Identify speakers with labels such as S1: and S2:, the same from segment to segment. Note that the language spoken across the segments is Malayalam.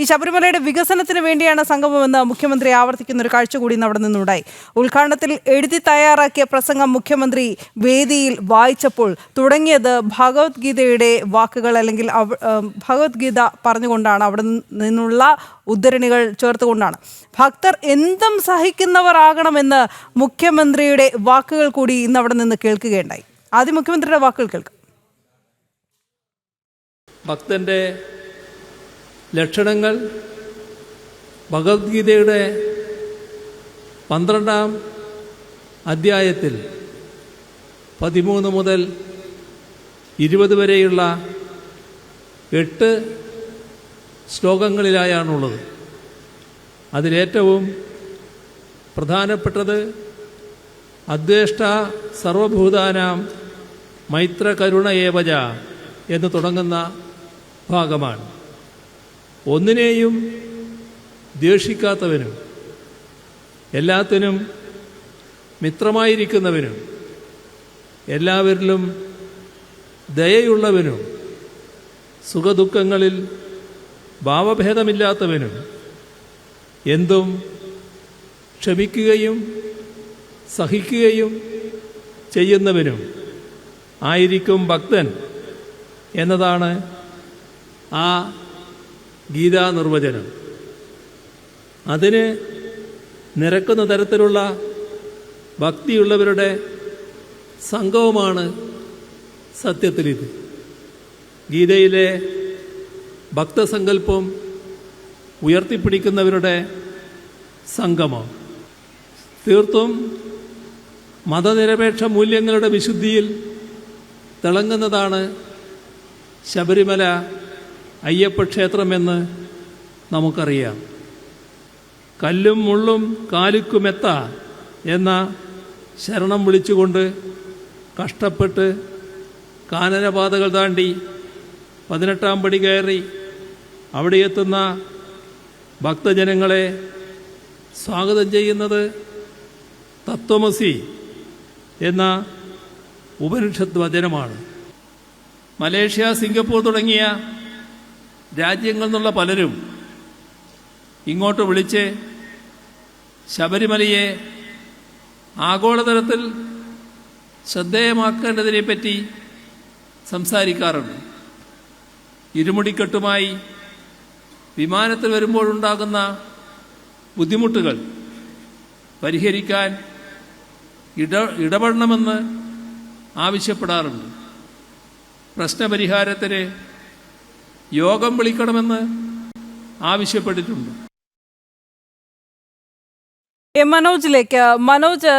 S1: ഈ ശബരിമലയുടെ വികസനത്തിന് വേണ്ടിയാണ് സംഗമമെന്ന് മുഖ്യമന്ത്രി ആവർത്തിക്കുന്ന ഒരു കാഴ്ച കൂടി അവിടെ നിന്നുണ്ടായി. ഉദ്ഘാടനത്തിൽ എഴുതി തയ്യാറാക്കിയ പ്രസംഗം മുഖ്യമന്ത്രി വേദിയിൽ വായിച്ചപ്പോൾ തുടങ്ങിയത് ഭഗവത്ഗീതയുടെ വാക്കുകൾ അല്ലെങ്കിൽ ഭഗവത്ഗീത പറഞ്ഞുകൊണ്ടാണ്. അവിടെ നിന്നുള്ള ഉദ്ധരണികൾ ചേർത്തുകൊണ്ടാണ്. ഭക്തർ എന്തും സഹിക്കുന്നവർ ആകണമെന്ന് മുഖ്യമന്ത്രിയുടെ വാക്കുകൾ കൂടി ഇന്ന് അവിടെ നിന്ന് കേൾക്കുകയുണ്ടായി. ആദ്യം മുഖ്യമന്ത്രിയുടെ വാക്കുകൾ കേൾക്കാം.
S2: ഭക്തന്റെ ലക്ഷണങ്ങൾ ഭഗവത്ഗീതയുടെ പന്ത്രണ്ടാം അധ്യായത്തിൽ പതിമൂന്ന് മുതൽ ഇരുപത് വരെയുള്ള എട്ട് ശ്ലോകങ്ങളിലായാണുള്ളത്. അതിലേറ്റവും പ്രധാനപ്പെട്ടത് അദ്വേഷ്ട സർവഭൂതാനാം മൈത്രകരുണ ഏവജ എന്ന് തുടങ്ങുന്ന ഭാഗമാണ്. ഒന്നിനെയും ദേഷിക്കാത്തവനും എല്ലാത്തിനും മിത്രമായിരിക്കുന്നവനും എല്ലാവരിലും ദയയുള്ളവനും സുഖദുഃഖങ്ങളിൽ ഭാവഭേദമില്ലാത്തവനും എന്തും ക്ഷമിക്കുകയും സഹിക്കുകയും ചെയ്യുന്നവനും ആയിരിക്കും ഭക്തൻ എന്നതാണ് ആ ഗീതാ നിർവചനം അതിന് നിരക്കുന്ന തരത്തിലുള്ള ഭക്തിയുള്ളവരുടെ സംഘവുമാണ് സത്യത്തിലിത്. ഗീതയിലെ ഭക്തസങ്കല്പം ഉയർത്തിപ്പിടിക്കുന്നവരുടെ സംഗമം തീർത്തും മതനിരപേക്ഷ മൂല്യങ്ങളുടെ വിശുദ്ധിയിൽ തിളങ്ങുന്നതാണ് ശബരിമല അയ്യപ്പ ക്ഷേത്രമെന്ന് നമുക്കറിയാം. കല്ലും മുള്ളും കാലുക്കുമെത്ത എന്ന ശരണം വിളിച്ചുകൊണ്ട് കഷ്ടപ്പെട്ട് കാനനപാതകൾ താണ്ടി പതിനെട്ടാം പടി കയറി അവിടെ എത്തുന്ന ഭക്തജനങ്ങളെ സ്വാഗതം ചെയ്യുന്നത് തത്വമസി എന്ന ഉപനിഷത്ത് വചനമാണ്. മലേഷ്യ സിംഗപ്പൂർ തുടങ്ങിയ രാജ്യങ്ങളിൽ നിന്നുള്ള പലരും ഇങ്ങോട്ട് വിളിച്ച് ശബരിമലയെ ആഗോളതലത്തിൽ ശ്രദ്ധേയമാക്കേണ്ടതിനെപ്പറ്റി സംസാരിക്കാറുണ്ട്. ഇരുമുടിക്കെട്ടുമായി വിമാനത്തിൽ വരുമ്പോഴുണ്ടാകുന്ന ബുദ്ധിമുട്ടുകൾ പരിഹരിക്കാൻ ഇട ഇടപെടണമെന്ന് ആവശ്യപ്പെടാറുണ്ട്. പ്രശ്നപരിഹാരത്തിന് യോഗം വിളിക്കണമെന്ന് ആവശ്യപ്പെട്ടിട്ടുണ്ട്.
S1: മനോജിലേക്ക്. മനോജ്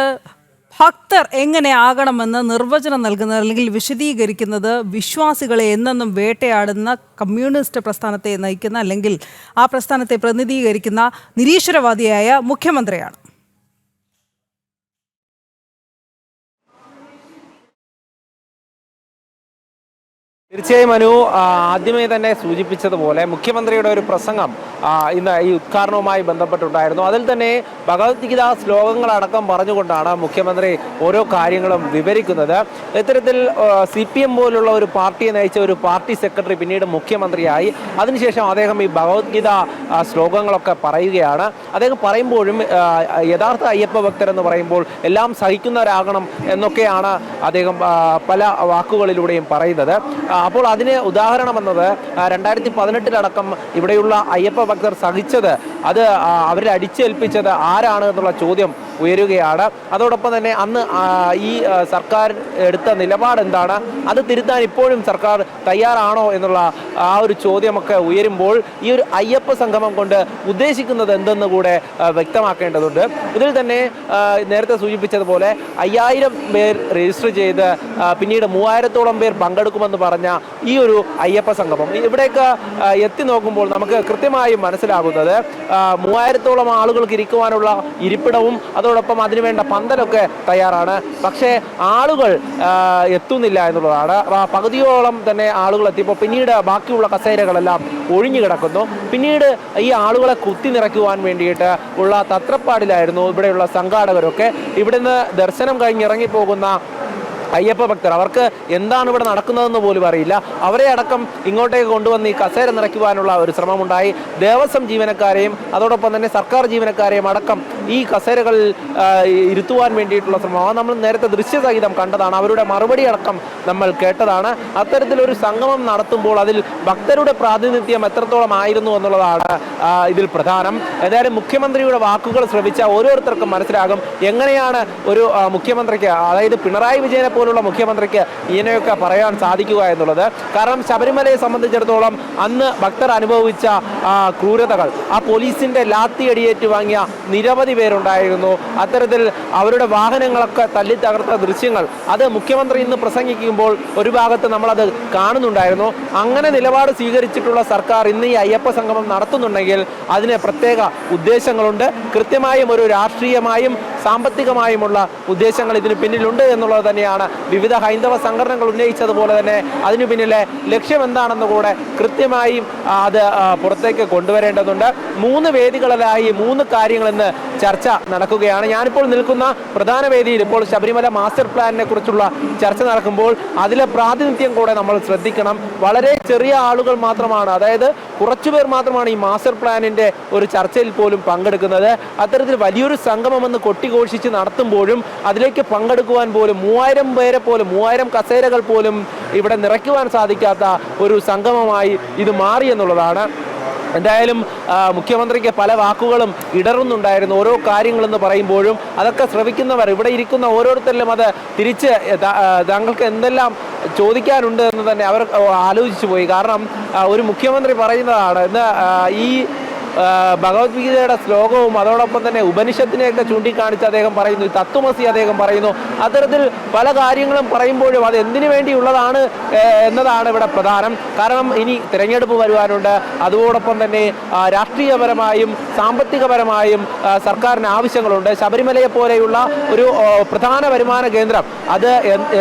S1: ഭക്തർ എങ്ങനെ ആകണമെന്ന് നിർവചനം നൽകുന്നത് അല്ലെങ്കിൽ വിശദീകരിക്കുന്നത് വിശ്വാസികളെ എന്നെന്നും വേട്ടയാടുന്ന കമ്മ്യൂണിസ്റ്റ് പ്രസ്ഥാനത്തെ നയിക്കുന്ന അല്ലെങ്കിൽ ആ പ്രസ്ഥാനത്തെ പ്രതിനിധീകരിക്കുന്ന നിരീശ്വരവാദിയായ മുഖ്യമന്ത്രിയാണ്.
S3: തീർച്ചയായും മനു ആദ്യമേ തന്നെ സൂചിപ്പിച്ചതുപോലെ മുഖ്യമന്ത്രിയുടെ ഒരു പ്രസംഗം ഇന്ന് ഈ ഉദ്ഘാടനവുമായി ബന്ധപ്പെട്ടുണ്ടായിരുന്നു. അതിൽ തന്നെ ഭഗവത്ഗീത ശ്ലോകങ്ങളടക്കം പറഞ്ഞുകൊണ്ടാണ് മുഖ്യമന്ത്രി ഓരോ കാര്യങ്ങളും വിവരിക്കുന്നത്. ഇത്തരത്തിൽ സി പി എം പോലുള്ള ഒരു പാർട്ടിയെ നയിച്ച ഒരു പാർട്ടി സെക്രട്ടറി പിന്നീട് മുഖ്യമന്ത്രിയായി. അതിനുശേഷം അദ്ദേഹം ഈ ഭഗവത്ഗീത ശ്ലോകങ്ങളൊക്കെ പറയുകയാണ്. അദ്ദേഹം പറയുമ്പോഴും യഥാർത്ഥ അയ്യപ്പ ഭക്തരെന്ന് പറയുമ്പോൾ എല്ലാം സഹിക്കുന്നവരാകണം എന്നൊക്കെയാണ് അദ്ദേഹം പല വാക്കുകളിലൂടെയും പറയുന്നത്. അപ്പോൾ അതിന് ഉദാഹരണം എന്നത് രണ്ടായിരത്തി പതിനെട്ടിലടക്കം ഇവിടെയുള്ള അയ്യപ്പ ഭക്തർ സഹിച്ചത് അത് അവരെ അടിച്ചേൽപ്പിച്ചത് ആരാണ് എന്നുള്ള ചോദ്യം ഉയരുകയാണ്. അതോടൊപ്പം തന്നെ അന്ന് ഈ സർക്കാർ എടുത്ത നിലപാട് എന്താണ്? അത് തിരുത്താൻ ഇപ്പോഴും സർക്കാർ തയ്യാറാണോ എന്നുള്ള ആ ഒരു ചോദ്യമൊക്കെ ഉയരുമ്പോൾ ഈ ഒരു അയ്യപ്പ സംഗമം കൊണ്ട് ഉദ്ദേശിക്കുന്നത് എന്തെന്ന് കൂടെ വ്യക്തമാക്കേണ്ടതുണ്ട്. ഇതിൽ തന്നെ നേരത്തെ സൂചിപ്പിച്ചതുപോലെ അയ്യായിരം പേർ രജിസ്റ്റർ ചെയ്ത് പിന്നീട് മൂവായിരത്തോളം പേർ പങ്കെടുക്കുമെന്ന് പറഞ്ഞ ഈ ഒരു അയ്യപ്പ സംഗമം. ഇവിടേക്ക് എത്തി നോക്കുമ്പോൾ നമുക്ക് കൃത്യമായും മനസ്സിലാകുന്നത് മൂവായിരത്തോളം ആളുകൾക്ക് ഇരിക്കുവാനുള്ള ഇരിപ്പിടവും അതോടൊപ്പം അതിനുവേണ്ട പന്തലൊക്കെ തയ്യാറാണ്. പക്ഷേ ആളുകൾ എത്തുന്നില്ല എന്നുള്ളതാണ്. പകുതിയോളം തന്നെ ആളുകൾ എത്തിയപ്പോൾ പിന്നീട് ബാക്കിയുള്ള കസേരകളെല്ലാം ഒഴിഞ്ഞു കിടക്കുന്നു. പിന്നീട് ഈ ആളുകളെ കുത്തി നിറയ്ക്കുവാൻ വേണ്ടിയിട്ട് ഉള്ള തത്രപ്പാടിലായിരുന്നു ഇവിടെയുള്ള സംഘാടകരൊക്കെ. ഇവിടുന്ന് ദർശനം കഴിഞ്ഞ് ഇറങ്ങിപ്പോകുന്ന അയ്യപ്പ ഭക്തർ. അവർക്ക് എന്താണ് ഇവിടെ നടക്കുന്നതെന്ന് പോലും അറിയില്ല. അവരെ അടക്കം ഇങ്ങോട്ടേക്ക് കൊണ്ടുവന്ന് ഈ കസേര നിറയ്ക്കുവാനുള്ള ഒരു ശ്രമമുണ്ടായി. ദേവസ്വം ജീവനക്കാരെയും അതോടൊപ്പം തന്നെ സർക്കാർ ജീവനക്കാരെയും അടക്കം ഈ കസേരകൾ ഇരുത്തുവാൻ വേണ്ടിയിട്ടുള്ള ശ്രമം. നമ്മൾ നേരത്തെ ദൃശ്യസഹിതം കണ്ടതാണ്. അവരുടെ മറുപടി അടക്കം നമ്മൾ കേട്ടതാണ്. അത്തരത്തിലൊരു സംഗമം നടത്തുമ്പോൾ അതിൽ ഭക്തരുടെ പ്രാതിനിധ്യം എത്രത്തോളം ആയിരുന്നു എന്നുള്ളതാണ് ഇതിൽ പ്രധാനം. ഏതായാലും മുഖ്യമന്ത്രിയുടെ വാക്കുകൾ ശ്രമിച്ച ഓരോരുത്തർക്കും മനസ്സിലാകും എങ്ങനെയാണ് ഒരു മുഖ്യമന്ത്രിക്ക് അതായത് പിണറായി വിജയനെ പോലുള്ള മുഖ്യമന്ത്രിക്ക് ഇങ്ങനെയൊക്കെ പറയാൻ സാധിക്കുക എന്നുള്ളത്. കാരണം ശബരിമലയെ സംബന്ധിച്ചിടത്തോളം അന്ന് ഭക്തർ അനുഭവിച്ച ക്രൂരതകൾ ആ പോലീസിന്റെ ലാത്തി അടിയേറ്റ് വാങ്ങിയ നിരവധി പേരുണ്ടായിരുന്നു. അത്തരത്തിൽ അവരുടെ വാഹനങ്ങളൊക്കെ തല്ലി തകർത്ത ദൃശ്യങ്ങൾ. അത് മുഖ്യമന്ത്രി ഇന്ന് പ്രസംഗിക്കുമ്പോൾ ഒരു ഭാഗത്ത് നമ്മളത് കാണുന്നുണ്ടായിരുന്നു. അങ്ങനെ നിലപാട് സ്വീകരിച്ചിട്ടുള്ള സർക്കാർ ഇന്ന് ഈ അയ്യപ്പ സംഗമം നടത്തുന്നുണ്ടെങ്കിൽ അതിന് പ്രത്യേക ഉദ്ദേശങ്ങളുണ്ട്. കൃത്യമായും ഒരു രാഷ്ട്രീയമായും സാമ്പത്തികമായുമുള്ള ഉദ്ദേശങ്ങൾ ഇതിന് പിന്നിലുണ്ട് എന്നുള്ളത് തന്നെയാണ് വിവിധ ഹൈന്ദവ സംഘടനകൾ ഉന്നയിച്ചതുപോലെ തന്നെ അതിനു പിന്നിലെ ലക്ഷ്യം എന്താണെന്ന് കൂടെ കൃത്യമായും അത് പുറത്തേക്ക് കൊണ്ടുവരേണ്ടതുണ്ട്. മൂന്ന് വേദികളിലായി മൂന്ന് കാര്യങ്ങൾ ഇന്ന് ചർച്ച നടക്കുകയാണ്. ഞാനിപ്പോൾ നിൽക്കുന്ന പ്രധാന വേദിയിൽ ഇപ്പോൾ ശബരിമല മാസ്റ്റർ പ്ലാനിനെ കുറിച്ചുള്ള ചർച്ച നടക്കുമ്പോൾ അതിലെ പ്രാതിനിധ്യം കൂടെ നമ്മൾ ശ്രദ്ധിക്കണം. വളരെ ചെറിയ ആളുകൾ മാത്രമാണ്. അതായത് കുറച്ചുപേർ മാത്രമാണ് ഈ മാസ്റ്റർ പ്ലാനിന്റെ ഒരു ചർച്ചയിൽ പോലും പങ്കെടുക്കുന്നത്. അത്തരത്തിൽ വലിയൊരു സംഗമമെന്ന് കൊട്ടിഘോഷിച്ച് നടത്തുമ്പോഴും അതിലേക്ക് പങ്കെടുക്കുവാൻ പോലും മൂവായിരം പേരെ പോലും മൂവായിരം കസേരകൾ പോലും ഇവിടെ നിറയ്ക്കുവാൻ സാധിക്കാത്ത ഒരു സംഗമമായി ഇത് മാറി എന്നുള്ളതാണ്. എന്തായാലും മുഖ്യമന്ത്രിക്ക് പല വാക്കുകളും ഇടറുന്നുണ്ടായിരുന്നു ഓരോ കാര്യങ്ങളെന്ന് പറയുമ്പോഴും. അതൊക്കെ ശ്രവിക്കുന്നവർ ഇവിടെ ഇരിക്കുന്ന ഓരോരുത്തരിലും അത് തിരിച്ച് താങ്കൾക്ക് എന്തെല്ലാം ചോദിക്കാനുണ്ട് എന്ന് തന്നെ അവർ ആലോചിച്ചു പോയി. കാരണം ഒരു മുഖ്യമന്ത്രി പറയുന്നതാണ് ഇന്ന് ഈ ഭഗവത്ഗീതയുടെ ശ്ലോകവും അതോടൊപ്പം തന്നെ ഉപനിഷത്തിനെയൊക്കെ ചൂണ്ടിക്കാണിച്ച് അദ്ദേഹം പറയുന്നു തത്വമസി അദ്ദേഹം പറയുന്നു. അത്തരത്തിൽ പല കാര്യങ്ങളും പറയുമ്പോഴും അത് എന്തിനു വേണ്ടിയുള്ളതാണ് എന്നതാണ് ഇവിടെ പ്രധാനം. കാരണം ഇനി തിരഞ്ഞെടുപ്പ് വരുവാനുണ്ട്. അതോടൊപ്പം തന്നെ രാഷ്ട്രീയപരമായും സാമ്പത്തികപരമായും സർക്കാരിന് ആവശ്യങ്ങളുണ്ട്. ശബരിമലയെ പോലെയുള്ള ഒരു പ്രധാന വരുമാന കേന്ദ്രം അത്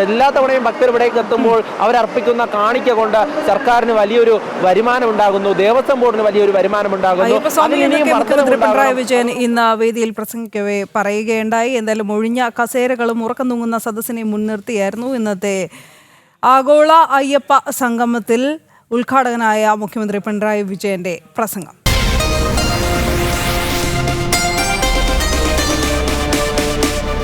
S3: എല്ലാ തവണയും ഭക്തർ ഇവിടേക്ക് എത്തുമ്പോൾ അവരർപ്പിക്കുന്ന കാണിക്ക കൊണ്ട് സർക്കാരിന് വലിയൊരു വരുമാനം ഉണ്ടാകുന്നു. ദേവസ്വം ബോർഡിന് വലിയൊരു വരുമാനം ഉണ്ടാകുന്നു.
S1: മുഖ്യമന്ത്രി പിണറായി വിജയൻ ഇന്ന് വേദിയിൽ പ്രസംഗിക്കവേ പറയുകയുണ്ടായി. എന്തായാലും ഒഴിഞ്ഞ കസേരകളും ഉറക്കം തൂങ്ങുന്ന സദസ്സിനെ മുൻനിർത്തിയായിരുന്നു ഇന്നത്തെ ആഗോള അയ്യപ്പ സംഗമത്തിൽ ഉദ്ഘാടകനായ മുഖ്യമന്ത്രി പിണറായി വിജയന്റെ പ്രസംഗം.